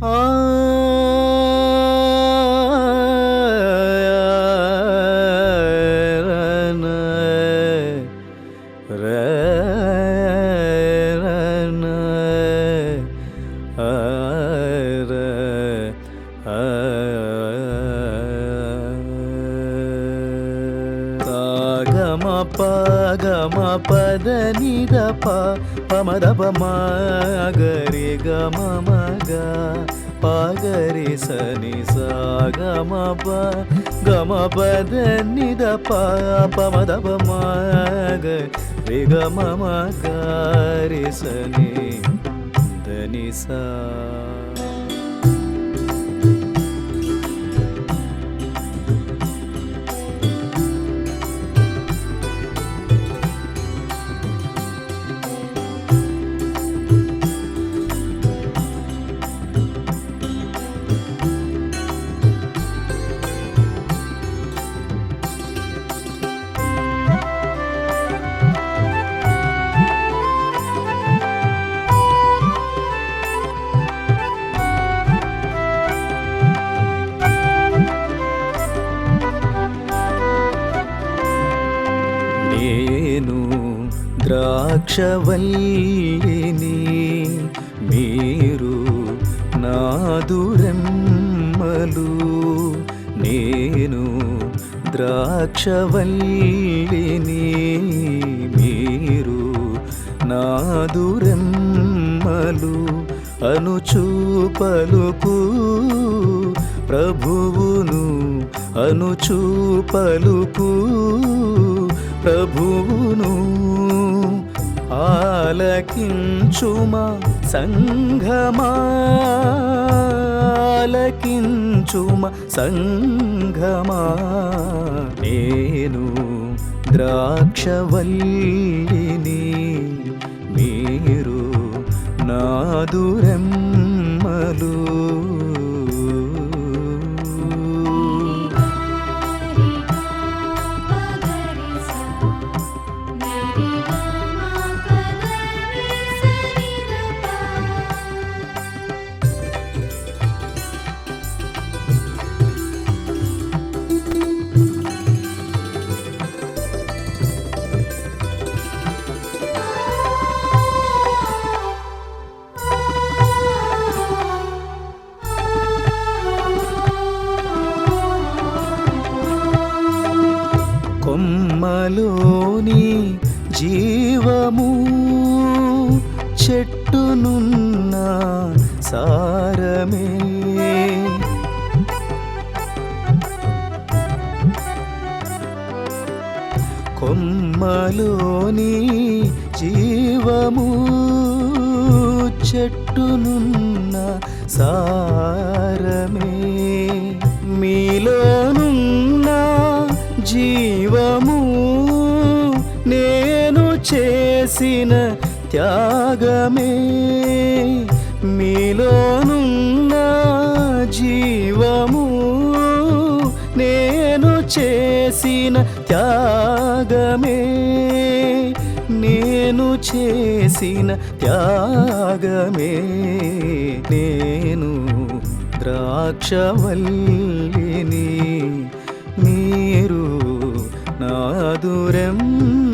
啊 పద నిద ప పమద పమ గరి గమ మగ పగరి సని సా గమ ప గమ పద నిద ప పమద పమ గరి గమ మగ రి సని దని సా ద్రాక్షవల్లిని మీరు నాదురెమ్మలు. నేను ద్రాక్షవల్లిని మీరు నాదురెమ్మలు అనుచూపలుకు. ప్రభువును అనుచూపలుకు. ప్రభువును ఆలకించుమా సంఘమా? ఆలకించుమా సంఘమా? నేను ద్రాక్షవల్లిని మీరు నాదురం కొమ్మలోని జీవము చెట్టునున్న సారమే. కొమ్మలోని జీవము చెట్టునున్న సారమే. చేసిన త్యాగమే మీలోనున్న జీవము. నేను చేసిన త్యాగమే నేను చేసిన త్యాగమే. నేను ద్రాక్షవల్లిని మీరు నాదురెమ్మలు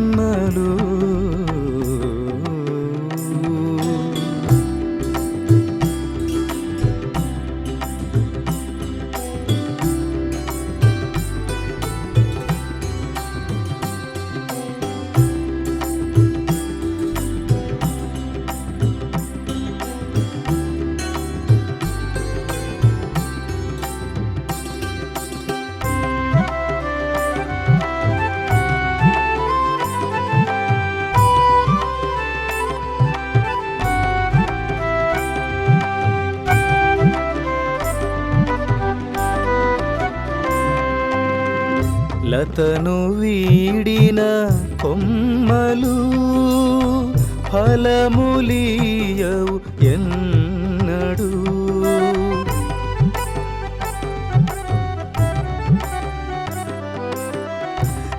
లతను వీడిన కొమ్మలు ఫలములీయవు ఎన్నడు.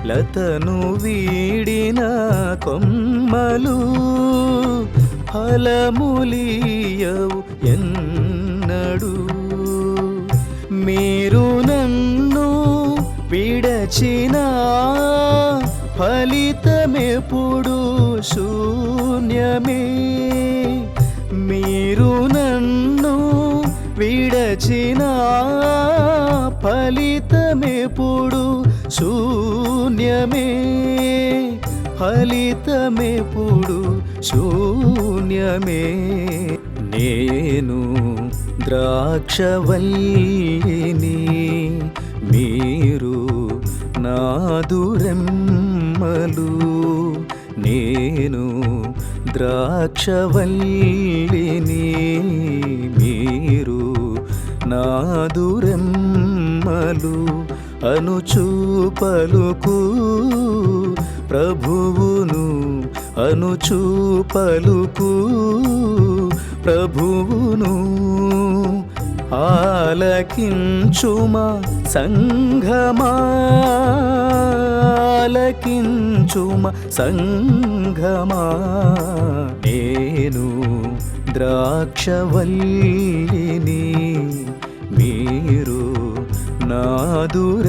లతను వీడిన కొమ్మలు ఫలములీయవు ఎన్నడు. మీరు నన్ను విడచిన ఫలితమెప్పుడు శూన్యమే. మీరు నన్ను విడచిన ఫలితమెప్పుడు శూన్యమే. ఫలితమెప్పుడు శూన్యమే. నేను ద్రాక్షవల్లిని మీరు నాదురెమ్మలు నేను ద్రాక్షవల్లిని మీరు నాదురెమ్మలు అనుచూపలుకు ప్రభువును అనుచూపలుకు ప్రభువును ఆలకించుమా సంఘమా? ఆలకించుమా సంఘమా? నేను ద్రాక్షవల్లిని మీరు నాదురెమ్మలు